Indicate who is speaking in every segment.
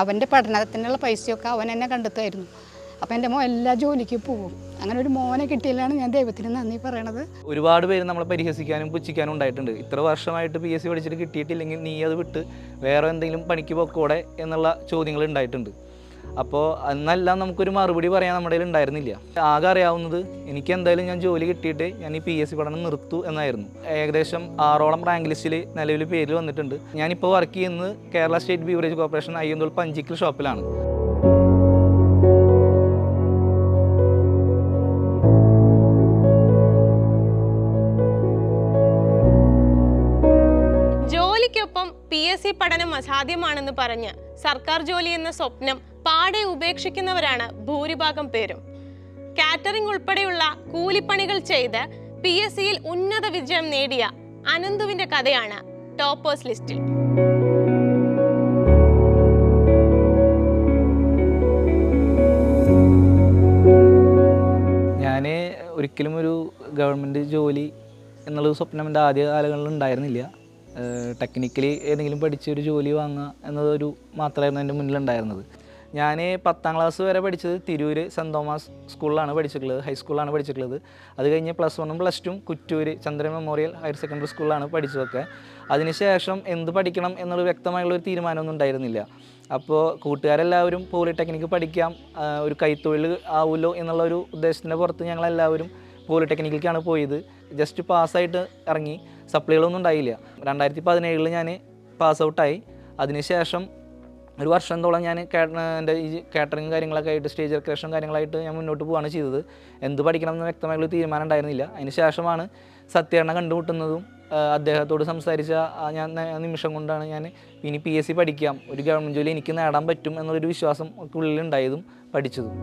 Speaker 1: അവന്റെ പഠനത്തിനുള്ള പൈസയൊക്കെ അവൻ എന്നെ കണ്ടെത്തുമായിരുന്നു. അപ്പം എന്റെ മോൻ എല്ലാ ജോലിക്കും പോകും അങ്ങനെ ഒരു മോനെ കിട്ടിയില്ലാണ് ഞാൻ ദൈവത്തിന് നന്ദി പറയണത്.
Speaker 2: ഒരുപാട് പേര് നമ്മളെ പരിഹസിക്കാനും പുച്ഛിക്കാനും ഉണ്ടായിട്ടുണ്ട്. ഇത്ര വർഷമായിട്ട് പി എസ് സി പഠിച്ചിട്ട് കിട്ടിയിട്ടില്ലെങ്കിൽ നീ അത് വിട്ട് വേറെ എന്തെങ്കിലും പണിക്ക് പൊക്കോടെ എന്നുള്ള ചോദ്യങ്ങൾ ഉണ്ടായിട്ടുണ്ട്. അപ്പോൾ അന്നെല്ലാം നമുക്കൊരു മറുപടി പറയാൻ നമ്മുടെ കയ്യിൽ ഉണ്ടായിരുന്നില്ല. ആകെ അറിയാവുന്നത് എനിക്ക് എന്തായാലും ഞാൻ ജോലി കിട്ടിയിട്ട് ഞാൻ ഈ പി എസ് സി പഠനം നിർത്തു എന്നായിരുന്നു. ഏകദേശം ആറോളം റാങ്ക് ലിസ്റ്റിൽ നിലവിൽ പേര് വന്നിട്ടുണ്ട്. ഞാനിപ്പോൾ വർക്ക് ചെയ്യുന്നത് Kerala state beverage corporation Ayyanthole Panchikkal ഷോപ്പിലാണ്.
Speaker 3: ജോലിക്കൊപ്പം പി എസ് സി പഠനം അസാധ്യമാണെന്ന് പറഞ്ഞ് സർക്കാർ ജോലി എന്ന സ്വപ്നം പാടെ ഉപേക്ഷിക്കുന്നവരാണ് ഭൂരിഭാഗം പേരും. കാറ്ററിംഗ് ഉൾപ്പെടെയുള്ള കൂലിപ്പണികൾ ചെയ്ത് പി എസ് സിയിൽ ഉന്നത വിജയം നേടിയ അനന്തുവിന്റെ കഥയാണ് ടോപ്പേഴ്സ് ലിസ്റ്റിൽ.
Speaker 2: ഞാൻ ഒരിക്കലും ഒരു ഗവൺമെന്റ് ജോലി എന്നുള്ളൊരു സ്വപ്നം എന്റെ ആദ്യ കാലങ്ങളിൽ ഉണ്ടായിരുന്നില്ല. ടെക്നിക്കലി ഏതെങ്കിലും പഠിച്ച് ഒരു ജോലി വാങ്ങുക എന്നതൊരു മാത്രമായിരുന്നു എന്റെ മുന്നിലുണ്ടായിരുന്നത്. ഞാൻ പത്താം ക്ലാസ് വരെ പഠിച്ചത് തിരൂർ സെന്റ് തോമസ് സ്കൂളിലാണ് പഠിച്ചിട്ടുള്ളത് ഹൈസ്കൂളിലാണ് പഠിച്ചിട്ടുള്ളത്. അത് കഴിഞ്ഞ് പ്ലസ് വണ്ണും plus two Kuttoor Chandran memorial higher secondary സ്കൂളിലാണ് പഠിച്ചതൊക്കെ. അതിനുശേഷം എന്ത് പഠിക്കണം എന്നുള്ള വ്യക്തമായുള്ള ഒരു തീരുമാനമൊന്നും ഉണ്ടായിരുന്നില്ല. അപ്പോൾ കൂട്ടുകാരെല്ലാവരും പോളിടെക്നിക്ക് പഠിക്കാം ഒരു കൈത്തൊഴിൽ ആവുമല്ലോ എന്നുള്ള ഒരു ഉദ്ദേശത്തിന്റെ പുറത്ത് ഞങ്ങളെല്ലാവരും പോളിടെക്നിക്കിലേക്കാണ് പോയത്. ജസ്റ്റ് പാസ്സായിട്ട് ഇറങ്ങി. സപ്ലൈകളൊന്നും ഉണ്ടായില്ല. രണ്ടായിരത്തി പതിനേഴിൽ ഞാൻ പാസ് ഔട്ടായി അതിനുശേഷം ഒരു വർഷത്തോളം ഞാൻ എന്റെ ഈ കാറ്ററിങ് കാര്യങ്ങളൊക്കെ ആയിട്ട് സ്റ്റേജ് ഡെക്കറേഷൻ കാര്യങ്ങളായിട്ട് ഞാൻ മുന്നോട്ട് പോവുകയാണ് ചെയ്തത്. എന്ത് പഠിക്കണം എന്ന് വ്യക്തമായുള്ള തീരുമാനം ഉണ്ടായിരുന്നില്ല. അതിന് ശേഷമാണ് കണ്ടുമുട്ടുന്നതും അദ്ദേഹത്തോട് സംസാരിച്ച ഞാൻ നിമിഷം കൊണ്ടാണ് ഞാൻ ഇനി പി എസ് സി പഠിക്കാം. ഒരു ഗവൺമെന്റ് ജോലി എനിക്ക് നേടാൻ പറ്റും എന്നുള്ളൊരു വിശ്വാസം ഒക്കെ ഉള്ളിലുണ്ടായതും പഠിച്ചതും.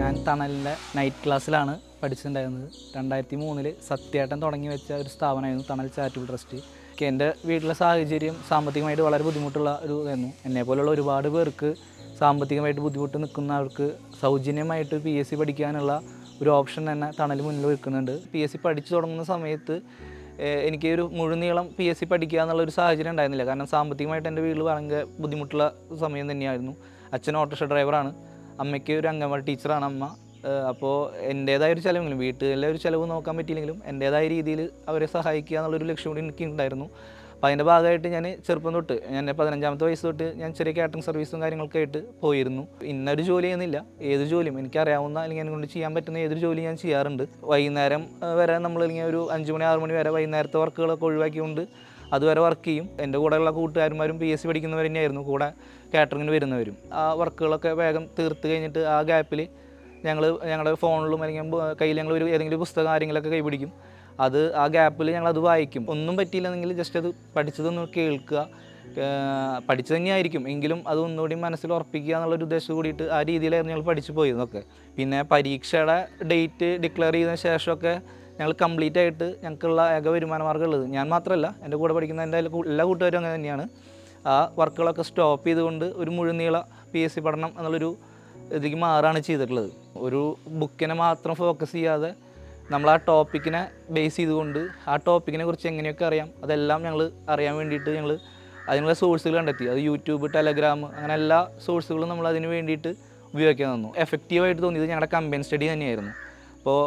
Speaker 2: ഞാൻ തണലിന്റെ നൈറ്റ് ക്ലാസ്സിലാണ് പഠിച്ചിട്ടുണ്ടായിരുന്നത്. രണ്ടായിരത്തി മൂന്നിൽ സത്യേട്ടൻ തുടങ്ങി വെച്ച ഒരു സ്ഥാപനമായിരുന്നു തണൽ ചാരിറ്റബിൾ ട്രസ്റ്റ്. എന്റെ വീട്ടിലെ സാഹചര്യം സാമ്പത്തികമായിട്ട് വളരെ ബുദ്ധിമുട്ടുള്ള ഒരു ഇതായിരുന്നു. എന്നെ പോലുള്ള ഒരുപാട് പേർക്ക് സാമ്പത്തികമായിട്ട് ബുദ്ധിമുട്ട് നിൽക്കുന്ന അവർക്ക് സൗജന്യമായിട്ട് പി എസ് സി പഠിക്കാനുള്ള ഒരു ഓപ്ഷൻ തന്നെ തണൽ മുന്നിൽ വെക്കുന്നുണ്ട്. പി എസ് സി പഠിച്ചു തുടങ്ങുന്ന സമയത്ത് എനിക്ക് ഒരു മുഴുനീളം പി എസ് സി പഠിക്കുക എന്നുള്ള ഒരു സാഹചര്യം ഉണ്ടായിരുന്നില്ല. കാരണം സാമ്പത്തികമായിട്ട് എന്റെ വീട്ടിൽ ഭയങ്കര ബുദ്ധിമുട്ടുള്ള സമയം തന്നെയായിരുന്നു. അച്ഛൻ ഓട്ടോറിക്ഷ ഡ്രൈവറാണ് അമ്മയ്ക്ക് ഒരു അംഗൻവാടി ടീച്ചറാണ് അമ്മ. അപ്പോൾ എന്റേതായ ഒരു ചിലവെങ്കിലും വീട്ടിലെ ഒരു ചിലവ് നോക്കാൻ പറ്റിയില്ലെങ്കിലും എന്റേതായ രീതിയിൽ അവരെ സഹായിക്കുക എന്നുള്ളൊരു ലക്ഷ്യം കൂടി എനിക്ക് ഉണ്ടായിരുന്നു അപ്പോൾ അതിന്റെ ഭാഗമായിട്ട് ഞാൻ ചെറുപ്പം തൊട്ട് ഞാൻ പതിനഞ്ചാമത്തെ വയസ്സ് തൊട്ട് ഞാൻ ചെറിയ കാറ്ററിംഗ് സർവീസും കാര്യങ്ങളൊക്കെ ആയിട്ട് പോയിരുന്നു. ഇന്നൊരു ജോലി ചെയ്യുന്നില്ല. ഏത് ജോലിയും എനിക്കറിയാവുന്ന അല്ലെങ്കിൽ എന്നെ ചെയ്യാൻ പറ്റുന്ന ഏതൊരു ജോലി ഞാൻ ചെയ്യാറുണ്ട്. വൈകുന്നേരം വരെ നമ്മൾ അല്ലെങ്കിൽ ഒരു അഞ്ച് മണി ആറ് മണി വരെ വൈകുന്നേരത്തെ വർക്കുകളൊക്കെ ഒഴിവാക്കിക്കൊണ്ട് അതുവരെ വർക്ക് ചെയ്യും. എന്റെ കൂടെയുള്ള കൂട്ടുകാരന്മാരും പി എസ് സി പഠിക്കുന്നവർ തന്നെയായിരുന്നു കൂടെ കാറ്ററിങ്ങിന് വരുന്നവരും. ആ വർക്കുകളൊക്കെ വേഗം തീർത്ത് കഴിഞ്ഞിട്ട് ആ ഗ്യാപ്പിൽ ഞങ്ങൾ ഞങ്ങളുടെ ഫോണിലും അല്ലെങ്കിൽ കയ്യിൽ ഞങ്ങൾ ഒരു ഏതെങ്കിലും പുസ്തകം കാര്യങ്ങളൊക്കെ കൈപിടിക്കും. അത് ആ ഗ്യാപ്പിൽ ഞങ്ങൾ അത് വായിക്കും. ഒന്നും പറ്റിയില്ലെന്നെങ്കിൽ ജസ്റ്റ് അത് പഠിച്ചതൊന്ന് കേൾക്കുക. പഠിച്ചു തന്നെയായിരിക്കും എങ്കിലും അത് ഒന്നുകൂടി മനസ്സിൽ ഉറപ്പിക്കുക എന്നുള്ളൊരു ഉദ്ദേശം കൂടിയിട്ട് ആ രീതിയിലായിരുന്നു ഞങ്ങൾ പഠിച്ചു പോയതൊക്കെ. പിന്നെ പരീക്ഷയുടെ ഡേറ്റ് ഡിക്ലെയർ ചെയ്തതിന് ശേഷമൊക്കെ ഞങ്ങൾ കംപ്ലീറ്റ് ആയിട്ട് ഞങ്ങൾക്കുള്ള ഏക വരുമാന മാർഗം ഉള്ളത്. ഞാൻ മാത്രമല്ല എന്റെ കൂടെ പഠിക്കുന്ന എന്റെ എല്ലാ കൂട്ടുകാരും അങ്ങനെ തന്നെയാണ്. ആ വർക്കുകളൊക്കെ സ്റ്റോപ്പ് ചെയ്തുകൊണ്ട് ഒരു മുഴുനീള പി എസ് സി പഠനം എന്നുള്ളൊരു ഇതിലേക്ക് മാറാണ് ചെയ്തിട്ടുള്ളത്. ഒരു ബുക്കിനെ മാത്രം ഫോക്കസ് ചെയ്യാതെ നമ്മൾ ആ ടോപ്പിക്കിനെ ബേസ് ചെയ്തുകൊണ്ട് ആ ടോപ്പിക്കിനെ കുറിച്ച് എങ്ങനെയൊക്കെ അറിയാം അതെല്ലാം ഞങ്ങൾ അറിയാൻ വേണ്ടിയിട്ട് ഞങ്ങൾ അതിനുള്ള സോഴ്സുകൾ കണ്ടെത്തി. അത് യൂട്യൂബ് ടെലഗ്രാം അങ്ങനെ എല്ലാ സോഴ്സുകളും നമ്മൾ അതിന് വേണ്ടിയിട്ട് ഉപയോഗിക്കാൻ തന്നു. എഫക്റ്റീവായിട്ട് തോന്നിയത് ഞങ്ങളുടെ കമ്പൈൻ സ്റ്റഡി തന്നെയായിരുന്നു. അപ്പോൾ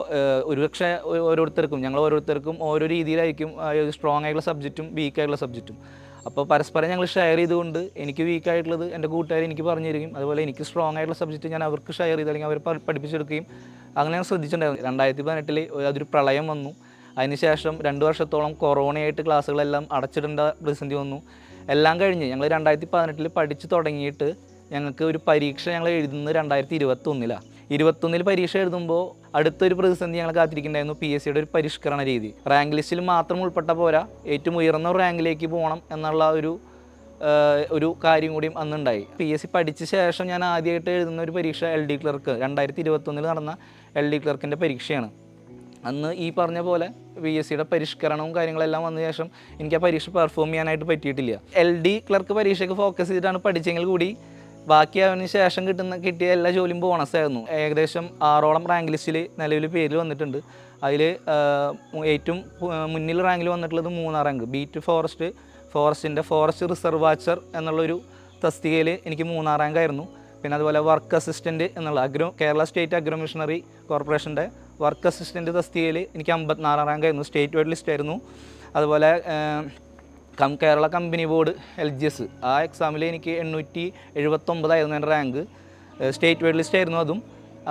Speaker 2: ഒരുപക്ഷെ ഓരോരുത്തർക്കും ഞങ്ങൾ ഓരോരുത്തർക്കും ഓരോ രീതിയിലായിരിക്കും സ്ട്രോങ് ആയിട്ടുള്ള സബ്ജക്റ്റും വീക്ക് ആയിട്ടുള്ള സബ്ജക്റ്റും അപ്പോൾ പരസ്പരം ഞങ്ങൾ ഷെയർ ചെയ്തുകൊണ്ട് എനിക്ക് വീക്ക് ആയിട്ടുള്ളത് എന്റെ കൂട്ടുകാർ എനിക്ക് പറഞ്ഞു തരികയും അതുപോലെ എനിക്ക് സ്ട്രോങ് ആയിട്ടുള്ള സബ്ജക്റ്റ് ഞാൻ അവർക്ക് ഷെയർ ചെയ്ത് അല്ലെങ്കിൽ അവർ പഠിപ്പിച്ചെടുക്കുകയും അങ്ങനെ ഞാൻ ശ്രദ്ധിച്ചിട്ടുണ്ടായിരുന്നു. രണ്ടായിരത്തി പതിനെട്ടിൽ അതൊരു പ്രളയം വന്നു. അതിനുശേഷം രണ്ട് വർഷത്തോളം കൊറോണയായിട്ട് ക്ലാസ്സുകളെല്ലാം അടച്ചിടേണ്ട പ്രതിസന്ധി വന്നു. എല്ലാം കഴിഞ്ഞ് ഞങ്ങൾ രണ്ടായിരത്തി പതിനെട്ടിൽ പഠിച്ചു തുടങ്ങിയിട്ട് ഞങ്ങൾക്ക് ഒരു പരീക്ഷ ഞങ്ങൾ എഴുതുന്നത് രണ്ടായിരത്തി ഇരുപത്തൊന്നിലാണ് ഇരുപത്തൊന്നിൽ പരീക്ഷ എഴുതുമ്പോൾ അടുത്തൊരു പ്രതിസന്ധി ഞങ്ങൾ കാത്തിരിക്കുന്നുണ്ടായിരുന്നു പി എസ് സിയുടെ ഒരു പരിഷ്കരണ രീതി. റാങ്ക് ലിസ്റ്റിൽ മാത്രം ഉൾപ്പെട്ട പോരാ ഏറ്റവും ഉയർന്ന റാങ്കിലേക്ക് പോകണം എന്നുള്ള ഒരു ഒരു കാര്യം കൂടിയും അന്നുണ്ടായി. പി എസ് സി പഠിച്ച ശേഷം ഞാൻ ആദ്യമായിട്ട് എഴുതുന്ന ഒരു പരീക്ഷ എൽ ഡി ക്ലർക്ക് രണ്ടായിരത്തി ഇരുപത്തൊന്നിൽ നടന്ന എൽ ഡി ക്ലർക്കിന്റെ പരീക്ഷയാണ്. അന്ന് ഈ പറഞ്ഞ പോലെ പി എസ് സിയുടെ പരിഷ്കരണവും കാര്യങ്ങളെല്ലാം വന്ന ശേഷം എനിക്ക് ആ പരീക്ഷ പെർഫോം ചെയ്യാനായിട്ട് പറ്റിയിട്ടില്ല. എൽ ഡി ക്ലർക്ക് പരീക്ഷയ്ക്ക് ഫോക്കസ് ചെയ്തിട്ടാണ് പഠിച്ചെങ്കിൽ കൂടി ബാക്കി അവന് ശേഷം കിട്ടുന്ന കിട്ടിയ എല്ലാ ജോലിയും ബോണസ് ആയിരുന്നു. ഏകദേശം ആറോളം റാങ്ക് ലിസ്റ്റിൽ നിലവിൽ പേരിൽ വന്നിട്ടുണ്ട്. അതിൽ ഏറ്റവും മുന്നിൽ റാങ്കിൽ വന്നിട്ടുള്ളത് മൂന്നാം റാങ്ക് ബീറ്റ് ഫോറസ്റ്റ് ഫോറസ്റ്റിന്റെ ഫോറസ്റ്റ് റിസർവ് വാച്ചർ എന്നുള്ളൊരു തസ്തികയിൽ എനിക്ക് മൂന്നാം റാങ്ക് ആയിരുന്നു. പിന്നെ അതുപോലെ വർക്ക് അസിസ്റ്റന്റ് എന്നുള്ള agro Kerala state agro machinery കോർപ്പറേഷന്റെ വർക്ക് അസിസ്റ്റന്റ് തസ്തികയിൽ എനിക്ക് അമ്പത്തിനാലാം റാങ്ക് ആയിരുന്നു. സ്റ്റേറ്റ് വൈഡ് ലിസ്റ്റ് ആയിരുന്നു. അതുപോലെ come Kerala company board L G S ആ എക്സാമിൽ എനിക്ക് എണ്ണൂറ്റി എഴുപത്തൊമ്പതായിരുന്നു എന്റെ റാങ്ക് സ്റ്റേറ്റ് വൈഡ് ലിസ്റ്റ് ആയിരുന്നു അതും.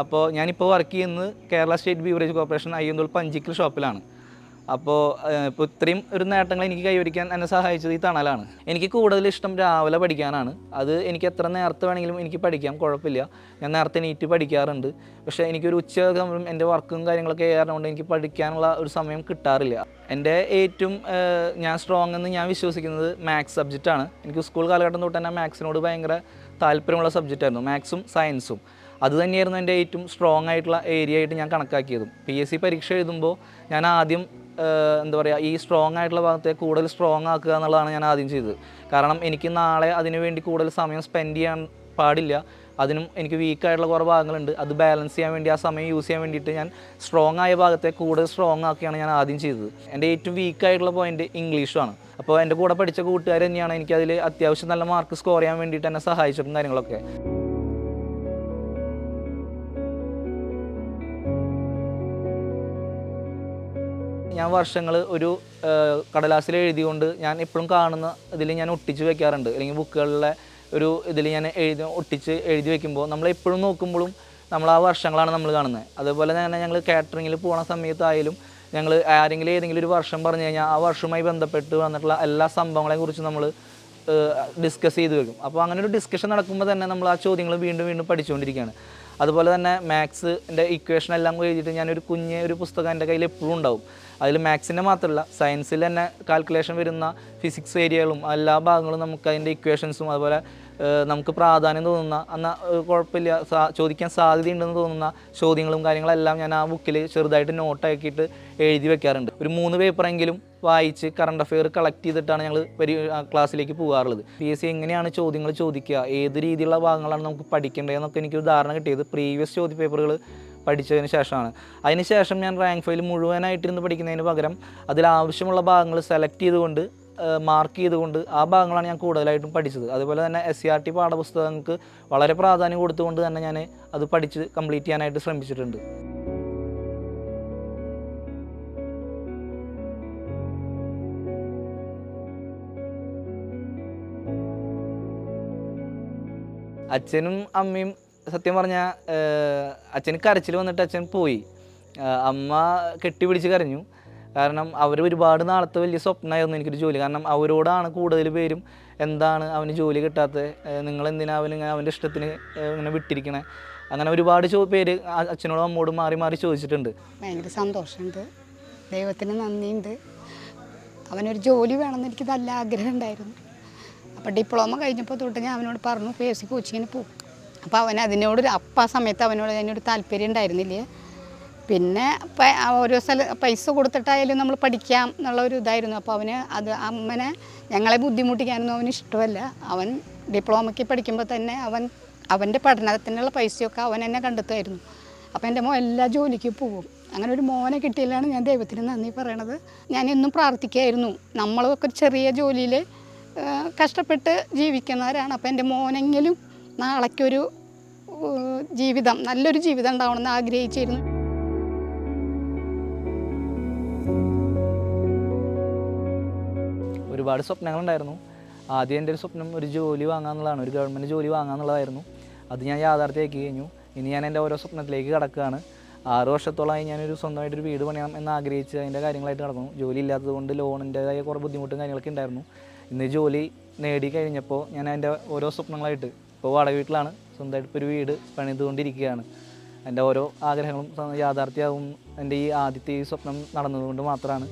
Speaker 2: അപ്പോൾ ഞാനിപ്പോൾ വർക്ക് ചെയ്യുന്നത് Kerala state beverage corporation Ayyanthole Panchikkal ഷോപ്പിലാണ് അപ്പോൾ ഇപ്പോൾ ഇത്രയും ഒരു നേട്ടങ്ങൾ എനിക്ക് കൈവരിക്കാൻ എന്നെ സഹായിച്ചത് ഈ തണലാണ്. എനിക്ക് കൂടുതൽ ഇഷ്ടം രാവിലെ പഠിക്കാനാണ്. അത് എനിക്ക് എത്ര നേരത്തെ വേണമെങ്കിലും എനിക്ക് പഠിക്കാം കുഴപ്പമില്ല. ഞാൻ നേരത്തെ നീറ്റ് പഠിക്കാറുണ്ട്. പക്ഷേ എനിക്കൊരു ഉച്ചയാകുമ്പോഴും എന്റെ വർക്കും കാര്യങ്ങളൊക്കെ ചെയ്യാറുണ്ട് എനിക്ക് പഠിക്കാനുള്ള ഒരു സമയം കിട്ടാറില്ല. എന്റെ ഏറ്റവും ഞാൻ സ്ട്രോങ് എന്ന് ഞാൻ വിശ്വസിക്കുന്നത് മാത്സ് സബ്ജക്റ്റാണ് എനിക്ക് സ്കൂൾ കാലഘട്ടം തൊട്ട് തന്നെ മാത്സിനോട് ഭയങ്കര താല്പര്യമുള്ള സബ്ജക്റ്റായിരുന്നു മാത്സും സയൻസും അത് തന്നെയായിരുന്നു എന്റെ ഏറ്റവും സ്ട്രോങ് ആയിട്ടുള്ള ഏരിയ ആയിട്ട് ഞാൻ കണക്കാക്കിയതും. പി എസ് സി പരീക്ഷ എഴുതുമ്പോൾ ഞാൻ ആദ്യം എന്താ പറയുക ഈ സ്ട്രോങ് ആയിട്ടുള്ള ഭാഗത്തെ കൂടുതൽ സ്ട്രോങ് ആക്കുക എന്നുള്ളതാണ് ഞാൻ ആദ്യം ചെയ്തത്. കാരണം എനിക്ക് നാളെ അതിനു വേണ്ടി കൂടുതൽ സമയം സ്പെൻഡ് ചെയ്യാൻ പാടില്ല. അതിനും എനിക്ക് വീക്കായിട്ടുള്ള കുറേ ഭാഗങ്ങളുണ്ട്. അത് ബാലൻസ് ചെയ്യാൻ വേണ്ടി ആ സമയം യൂസ് ചെയ്യാൻ വേണ്ടിയിട്ട് ഞാൻ സ്ട്രോങ് ആയ ഭാഗത്തെ കൂടുതൽ സ്ട്രോങ് ആക്കിയാണ് ഞാൻ ആദ്യം ചെയ്തത്. എന്റെ ഏറ്റവും വീക്കായിട്ടുള്ള പോയിന്റ് ഇംഗ്ലീഷുമാണ് അപ്പോൾ എന്റെ കൂടെ പഠിച്ച കൂട്ടുകാർ തന്നെയാണ് എനിക്കതിൽ അത്യാവശ്യം നല്ല മാർക്ക് സ്കോർ ചെയ്യാൻ വേണ്ടിയിട്ട് എന്നെ സഹായിച്ചിട്ടും കാര്യങ്ങളൊക്കെ. ഞാൻ വർഷങ്ങൾ ഒരു കടലാസിൽ എഴുതിക്കൊണ്ട് ഞാൻ എപ്പോഴും കാണുന്ന ഇതിൽ ഞാൻ ഒട്ടിച്ച് വെക്കാറുണ്ട്. അല്ലെങ്കിൽ ബുക്കുകളിലെ ഒരു ഇതിൽ ഞാൻ എഴുതി ഒട്ടിച്ച് എഴുതി വെക്കുമ്പോൾ നമ്മൾ എപ്പോഴും നോക്കുമ്പോഴും നമ്മൾ ആ വർഷങ്ങളാണ് നമ്മൾ കാണുന്നത്. അതുപോലെ തന്നെ ഞങ്ങൾ കാറ്ററിങ്ങിൽ പോകുന്ന സമയത്തായാലും ഞങ്ങൾ ആരെങ്കിലും ഏതെങ്കിലും ഒരു വർഷം പറഞ്ഞു കഴിഞ്ഞാൽ ആ വർഷവുമായി ബന്ധപ്പെട്ട് വന്നിട്ടുള്ള എല്ലാ സംഭവങ്ങളെയും കുറിച്ച് നമ്മൾ ഡിസ്കസ് ചെയ്ത് വെക്കും. അപ്പോൾ അങ്ങനെ ഒരു ഡിസ്കഷൻ നടക്കുമ്പോൾ തന്നെ നമ്മൾ ആ ചോദ്യങ്ങൾ വീണ്ടും വീണ്ടും പഠിച്ചുകൊണ്ടിരിക്കുകയാണ് അതുപോലെ തന്നെ മാത്സിന്റെ ഇക്വേഷൻ എല്ലാം കൂടി എഴുതിയിട്ട് ഞാനൊരു കുഞ്ഞ് ഒരു പുസ്തകം എന്റെ കയ്യിൽ എപ്പോഴും ഉണ്ടാവും. അതിൽ മാത്സിന്റെ മാത്രമല്ല സയൻസിൽ തന്നെ കാൽക്കുലേഷൻ വരുന്ന ഫിസിക്സ് ഏരിയകളും എല്ലാ ഭാഗങ്ങളും നമുക്ക് അതിന്റെ ഇക്വേഷൻസും അതുപോലെ നമുക്ക് പ്രാധാന്യം തോന്നുന്ന എന്നാൽ കുഴപ്പമില്ല ചോദിക്കാൻ സാധ്യതയുണ്ടെന്ന് തോന്നുന്ന ചോദ്യങ്ങളും കാര്യങ്ങളെല്ലാം ഞാൻ ആ ബുക്കിൽ ചെറുതായിട്ട് നോട്ടാക്കിയിട്ട് എഴുതി വെക്കാറുണ്ട്. ഒരു മൂന്ന് പേപ്പറെങ്കിലും വായിച്ച് കറണ്ട് അഫെയർ കളക്ട് ചെയ്തിട്ടാണ് ഞങ്ങൾ പരി ക്ലാസ്സിലേക്ക് പോകാറുള്ളത്. പി എസ് സി എങ്ങനെയാണ് ചോദ്യങ്ങൾ ചോദിക്കുക? ഏത് രീതിയിലുള്ള ഭാഗങ്ങളാണ് നമുക്ക് പഠിക്കേണ്ടതെന്നൊക്കെ എനിക്കൊരു ധാരണ കിട്ടിയത് പ്രീവിയസ് ചോദ്യ പേപ്പറുകൾ പഠിച്ചതിന് ശേഷമാണ്. അതിന് ശേഷം ഞാൻ റാങ്ക് ഫയൽ മുഴുവനായിട്ടിരുന്ന് പഠിക്കുന്നതിന് പകരം അതിൽ ആവശ്യമുള്ള ഭാഗങ്ങൾ സെലക്ട് ചെയ്തുകൊണ്ട് മാർക്ക് ചെയ്തുകൊണ്ട് ആ ഭാഗങ്ങളാണ് ഞാൻ കൂടുതലായിട്ടും പഠിച്ചത്. അതുപോലെ തന്നെ എസ് സി ആർ ടി പാഠപുസ്തകങ്ങൾക്ക് വളരെ പ്രാധാന്യം കൊടുത്തുകൊണ്ട് തന്നെ ഞാൻ അത് പഠിച്ച് കംപ്ലീറ്റ് ചെയ്യാനായിട്ട് ശ്രമിച്ചിട്ടുണ്ട്. അച്ഛനും അമ്മയും സത്യം പറഞ്ഞാൽ അച്ഛന് കരച്ചിൽ വന്നിട്ട് അച്ഛൻ പോയി. അമ്മ കെട്ടിപ്പിടിച്ച് കരഞ്ഞു. കാരണം അവർ ഒരുപാട് നാളത്തെ വലിയ സ്വപ്നമായിരുന്നു എനിക്കൊരു ജോലി. കാരണം അവരോടാണ് കൂടുതൽ പേരും എന്താണ് അവന് ജോലി കിട്ടാത്തത് നിങ്ങൾ എന്തിനാ അവന് ഇങ്ങനെ അവന്റെ ഇഷ്ടത്തിന് ഇങ്ങനെ വിട്ടിരിക്കണേ? അങ്ങനെ ഒരുപാട് പേര് അച്ഛനോടും അമ്മോടും മാറി മാറി ചോദിച്ചിട്ടുണ്ട്.
Speaker 1: ഭയങ്കര സന്തോഷമുണ്ട്. ദൈവത്തിന് നന്ദിയുണ്ട്. അവനൊരു ജോലി വേണമെന്ന് എനിക്ക് നല്ല ആഗ്രഹം ഉണ്ടായിരുന്നു. അപ്പോൾ ഡിപ്ലോമ കഴിഞ്ഞപ്പോൾ തൊട്ട് ഞാൻ അവനോട് പറഞ്ഞു പി എസ് സി കോച്ചിങ്ങിന് പോകും അപ്പോൾ അവൻ അതിനോട് അപ്പം ആ സമയത്ത് അവനോട് അതിനൊരു താല്പര്യം ഉണ്ടായിരുന്നില്ലേ? പിന്നെ ഓരോ സ്ഥല പൈസ കൊടുത്തിട്ടായാലും നമ്മൾ പഠിക്കാം എന്നുള്ള ഒരു ഇതായിരുന്നു. അപ്പോൾ അവന് അത് അമ്മനെ ഞങ്ങളെ ബുദ്ധിമുട്ടിക്കാനൊന്നും അവന് ഇഷ്ടമല്ല. അവൻ ഡിപ്ലോമയ്ക്ക് പഠിക്കുമ്പോൾ തന്നെ അവൻ അവന്റെ പഠനത്തിനുള്ള പൈസയൊക്കെ അവൻ എന്നെ കണ്ടെത്തുമായിരുന്നു. അപ്പോൾ എന്റെ മോൻ എല്ലാ ജോലിക്കും പോകും. അങ്ങനെ ഒരു മോനെ കിട്ടിയില്ലാണ് ഞാൻ ദൈവത്തിന് നന്ദി പറയണത്. ഞാൻ എന്നും പ്രാർത്ഥിക്കുകയായിരുന്നു. നമ്മളൊക്കെ ചെറിയ ജോലിയിൽ കഷ്ടപ്പെട്ട് ജീവിക്കുന്നവരാണ്. അപ്പോൾ എന്റെ മോനെങ്കിലും നാളേക്കൊരു ജീവിതം നല്ലൊരു ജീവിതം ഉണ്ടാവണമെന്ന് ആഗ്രഹിച്ചിരുന്നു.
Speaker 2: ഒരുപാട് സ്വപ്നങ്ങളുണ്ടായിരുന്നു. ആദ്യം എന്റെ ഒരു സ്വപ്നം ഒരു ജോലി വാങ്ങാന്നുള്ളതാണ് ഒരു ഗവൺമെന്റ് ജോലി വാങ്ങാന്നുള്ളതായിരുന്നു. അത് ഞാൻ യാഥാർത്ഥ്യമാക്കി കഴിഞ്ഞു. ഇനി ഞാൻ എന്റെ ഓരോ സ്വപ്നത്തിലേക്ക് കിടക്കുകയാണ്. ആറ് വർഷത്തോളമായി ഞാനൊരു സ്വന്തമായിട്ടൊരു വീട് പണിയണം എന്ന് ആഗ്രഹിച്ച് അതിന്റെ കാര്യങ്ങളായിട്ട് നടക്കുന്നു ജോലി ഇല്ലാത്തതുകൊണ്ട് ലോണിന്റെതായ കുറേ ബുദ്ധിമുട്ടും കാര്യങ്ങളൊക്കെ ഉണ്ടായിരുന്നു. ഇന്ന് ജോലി നേടി കഴിഞ്ഞപ്പോൾ ഞാൻ എന്റെ ഓരോ സ്വപ്നങ്ങളായിട്ട് ഇപ്പോൾ വാടക വീട്ടിലാണ് സ്വന്തമായിട്ട് ഇപ്പോൾ ഒരു വീട് പണിതുകൊണ്ടിരിക്കുകയാണ്. എന്റെ ഓരോ ആഗ്രഹങ്ങളും യാഥാർത്ഥ്യവും എന്റെ ഈ ആദ്യത്തെ ഈ സ്വപ്നം നടന്നതുകൊണ്ട് മാത്രമാണ്.